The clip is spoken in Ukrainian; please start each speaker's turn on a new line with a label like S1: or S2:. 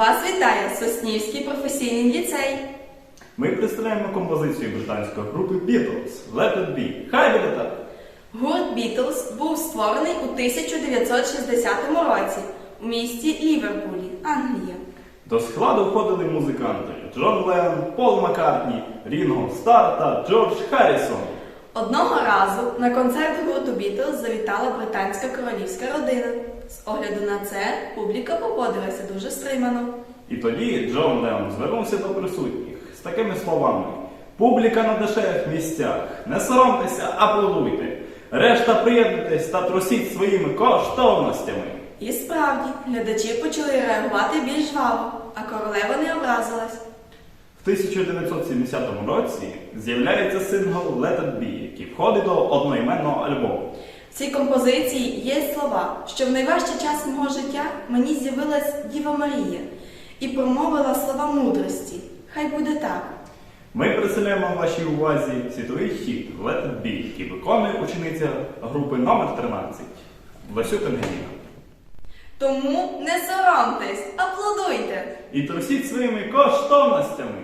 S1: Вас вітає Соснівський професійний ліцей.
S2: Ми представляємо композицію британської групи Beatles Let It Be. Хай буде так.
S1: Гурт Beatles був створений у 1960 році у місті Ліверпулі, Англія.
S2: До складу входили музиканти Джон Ленн, Пол Маккартні, Рінго Стар та Джордж Харрісон.
S1: Одного разу на концерт гурту Beatles завітала британська королівська родина. З огляду на це публіка поводилася дуже стримано.
S2: І тоді Джон Ленн звернувся до присутніх з такими словами: Публіка на дешевих місцях, не соромтеся, аплодуйте. Решта приєднуйтесь та трусіть своїми коштовностями.
S1: І справді, глядачі почали реагувати більш жваво, а королева не образилась.
S2: В 1970 році з'являється сингл Let It Be, який входить до одноіменного альбому.
S1: В цій композиції є слова, що в найважчий час мого життя мені з'явилась Діва Марія і промовила слова мудрості. Хай буде так.
S2: Ми представляємо вашій увазі світовий хіт Let It Be, який виконує учениця групи номер 13 Лесю Тенгеліна.
S1: Тому не соромтесь, аплодуйте!
S2: І трусіть своїми коштовностями.